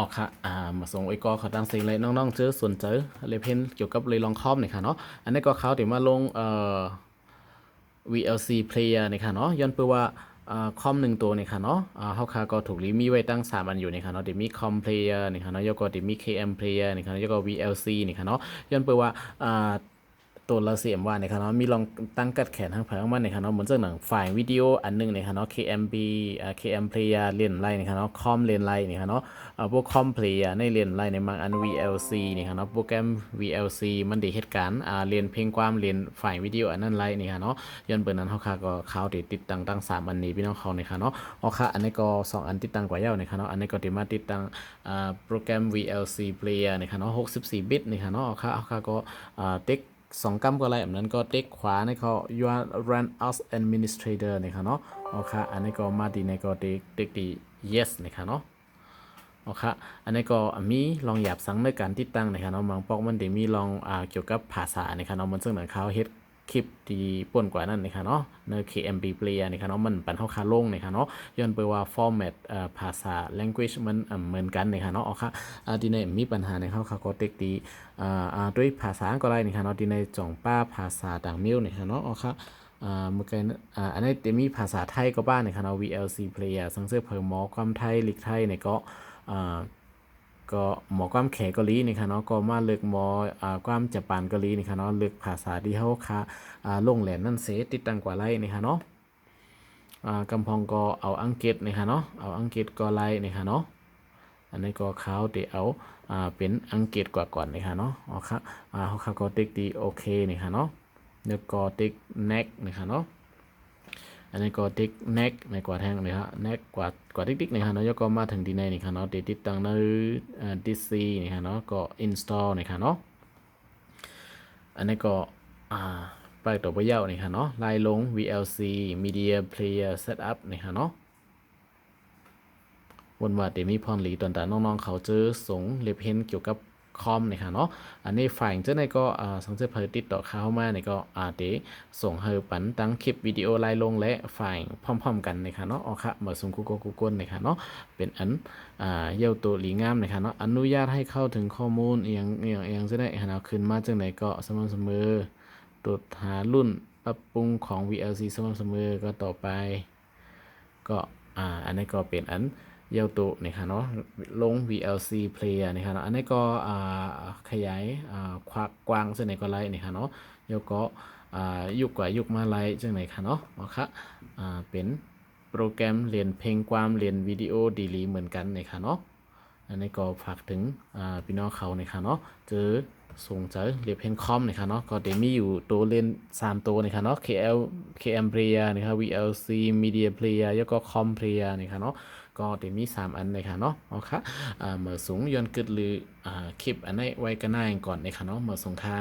ออกค่ะอ่ามาส่งไอ้กอเขาตั้งสิ่งเลยน้องๆเจอส่วนใจอเลยเพนเกี่ยวกับเลยลองคอมเนี่ยค่ะเนาะอันนี้ก็เขาเดี๋ยวมาลงเอ่อ VLC player เนี่ยค่ะเนาะย้อนเพื่อว่าอ่าคอมหนึ่งตัวเนี่ยค่ะเนาะอ่าเฮาคาก็ถูกรีมีไว้ตั้งสามอันอยู่เนี่ยค่ะเนาะเดี๋ยวมีคอม player เนี่ยค่ะเนาะแล้วก็เดี๋ยวมี KM player เนี่ยค่ะแล้วก็ VLC เนี่ยค่ะเนาะย้อนเพื่อว่าอ่า ตัวเราเสียมว่าเนี่ยครับเนาะมีลองตั้งกัดแขนทางเพิ่งมาเนี่ยครับเนาะเหมือนเจ้าหนังฝ่ายวิดีโออันหนึงเนี่ยครับเนาะ KMB อ่า KM Player เล่นไล่เนี่ยครับเนาะคอมเล่นไล่เนี่ยครับเนาะอ่าพวกคอม Player ในเล่นไล่ในบางอัน VLC เนี่ยครับเนาะโปรแกรม VLC มันด้เหตุการณ์อ่าเรียนเพลงความเรียนฝ่ายวิดีโออันนั้นไล่เนี่ยครับเนาะย้อนเปิดนั้นเขาค่ะก็เขาติดติดตั้งตั้งสามอันนี้พี่น้องเขาเนี่ยครับเนาะเอาค่ะอันนี้ก็สองอันติดตั้งกว่าเย้าเนี่ยครับเนาะอันนี้ก็ติดมาติดตั้งอ่าโปรแกรม VLC Player เนี่ยครับเนาะ64บิตเนี่ยครับเนาะเอาค่ะเอาค่ะก็อ่าเต็ก สองกัมก็อะไรแบบนั้นก็เด็กขวาในเขา you are run as administrator นะครับเนาะโอเคอันนี้ก็มาดีในก็เด็กเด็กดี yes นะครับเนาะโอเคอันนี้ก็มีลองหยาบสังในการติดตั้งนะครับเนาะบางปอกมันเดี๋ยวมีลองอ่าเกี่ยวกับภาษานะครับเนาะมันซึ่งหนังเขาเฮ็ด คลิปที่ป่วนกว่านั้นนะครับเนาะใน KMB player นะครับเนาะมันปันเข้าคาลงนะครับเนาะย้อนไปว่า format เอ่อภาษา language มันเหมือนกันนะครับเนาะโอเคอ่าทีนี้มีปัญหาในเขาเขาก็เต็กดีอ่าด้วยภาษาก็ได้นี่ค่ะเนาะที่ในจ่องป้าภาษาต่างมิวนี่ค่ะเนาะเอ๋อค่ะอ่าเมื่อกี้อ่าอันนี้จะมีภาษาไทยก็บ้างนี่ค่ะเนาะ VLC player สังเสริมเพิ่มหมอความไทยลิกไทยเนี่ยก็อ่า ก็หมอความแขกกาหลีนี่ค่ะเนาะก็มาเลือกหมออ่าความญี่ปุ่นกาหลีนี่ค่ะเนาะเลือกภาษาที่เฮาค่ะอ่าลงแหลนนั่นเสติดตั้งกว่าไรนี่ค่ะเนาะอ่ากำพองก็เอาอังกฤษนี่ค่ะเนาะเอาอังกฤษก็ไล่นี่ค่ะเนาะอันนี้ก็เขาเดี๋ยวเอาอ่าเป็นอังกฤษกว่าก่อนเลยค่ะเนาะอ๋อครับอ่าเขาเขาก็ติ๊กดีโอเคนี่ค่ะเนาะแล้วก็ติ๊ก next นี่ค่ะเนาะ อันนี้ก็ติ๊ก next ในกว่าแทงเลยครับ next กว่ากว่าติ๊กติ๊กนี่ค่ะเนาะแล้วก็มาถึงดีในนี่ค่ะเนาะเดติดตั้งในอ่า DC นี่ค่ะเนาะก็ install นี่ค่ะเนาะอันนี้ก็อ่าไปตัวไปเย้านี่ค่ะเนาะไล่ลง VLC Media Player Setup นี่ค่ะเนาะวันว่าเดมีพรหลีตอนแต่น้องๆเขาเจอสงเล็บเห็นเกี่ยวกับ คอมเนี่ยค่ะเนาะอันนี้ฝ่ายเจ้าในก็สังเกตเพอติดต่อเข้ามาเนี่ยก็อาเดส่งเฮอปันตั้งคลิปวิดีโอไล่ลงและฝ่ายพร้อม ๆ กันนี่ยค่ะเนาะอ๋อค่ะมาส่งกูโกกูกลเนี่ยค่ะเนาะเป็นอันอ่าเย้าตัวหลีงามนี่ยค่ะเนาะอนุญาตให้เข้าถึงข้อมูลเอียงเอียงเอียงจะได้หาขึ้นมาจังไหนก็สม่ำเสมอตรวจหารุ่นปรับปรุงของ VLC สม่ำเสมอก็ต่อไป ก็อ่าอันนี้ก็เป็นอัน เยาตุนี่ค่ะเนาะลง VLC player นี่ค่ะเนาะอันนี้ก็ขยายควักกว้างเส้นไหนก็ไล่นี่ค่ะเนาะแล้วก็ยุกกว่ายุกมาไล่จังไหนค่ะเนาะเอาค่ะอ่าเป็นโปรแกรมเรียนเพลงความเรียนวิดีโอดีลีเหมือนกันนี่ค่ะเนาะอันนี้ก็ฝากถึงพี่น้องเขานี่ค่ะเนาะเจอส่งเจอเรียนเพลงคอมนี่ค่ะเนาะก็เดมีอยู่ตัวเล่นสามตัวนี่ค่ะเนาะ KL KM player นี่ค่ะ VLC media player แล้วก็ com player นี่ค่ะเนาะ ก็เดี๋ยวมี 3 อันเลยค่ะเนาะเอาค่ะเมื่อสูงยนต์กึดหรือคลิปอันไหนไว้กันหน้าก่อนเลยค่ะเนาะเมื่อสงค่า